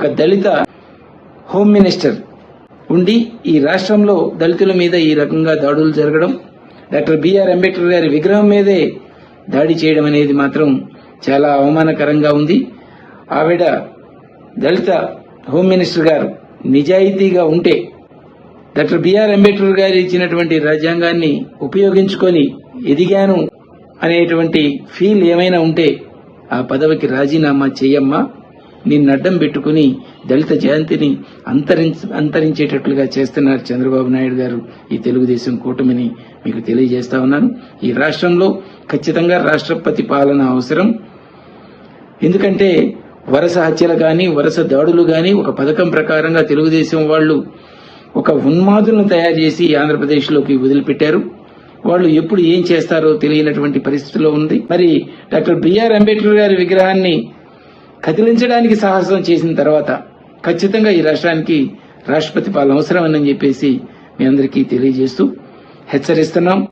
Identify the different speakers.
Speaker 1: ఒక దళిత home minister ఉండి ఈ రాష్ట్రంలో దళితుల మీద ఈ రకంగా దాడులు జరగడం డాక్టర్ బిఆర్ అంబేద్కర్ గారి విగ్రహం మీదే దాడి చేయడం అనేది మాత్రం చాలా అవమానకరంగా ఉంది. ఆవిడ దళిత హోమ్ మినిస్టర్ గారు నిజాయితీగా ఉంటే డాక్టర్ బిఆర్ అంబేద్కర్ గారు ఇచ్చినటువంటి రాజ్యాంగాన్ని ఉపయోగించుకొని ఎదిగాను అనేటువంటి ఫీల్ ఏమైనా ఉంటే ఆ పదవికి రాజీనామా చెయ్యమ్మా నిన్ను అడ్డం పెట్టుకుని దళిత జయంతిని అంతరించ అంతరించేటట్లుగా చేస్తున్నారు చంద్రబాబు నాయుడు గారు ఈ తెలుగుదేశం కూటమిని. మీకు తెలియజేస్తా ఉన్నాను. ఈ రాష్ట్రంలో ఖచ్చితంగా రాష్ట్రపతి పాలన అవసరం. ఎందుకంటే వరుస హత్యలు గాని వరుస దాడులు గాని ఒక పథకం ప్రకారంగా తెలుగుదేశం వాళ్ళు ఒక ఉన్మాదులను తయారు చేసి ఆంధ్రప్రదేశ్లోకి వదిలిపెట్టారు. వాళ్ళు ఎప్పుడు ఏం చేస్తారో తెలియనటువంటి పరిస్థితిలో ఉంది. మరి డాక్టర్ బిఆర్ అంబేద్కర్ గారి విగ్రహాన్ని కదిలించడానికి సాహసం చేసిన తర్వాత ఖచ్చితంగా ఈ రాష్ట్రానికి రాష్ట్రపతి పాలన అవసరమని చెప్పేసి మీ అందరికీ తెలియజేస్తూ హెచ్చరిస్తున్నాం.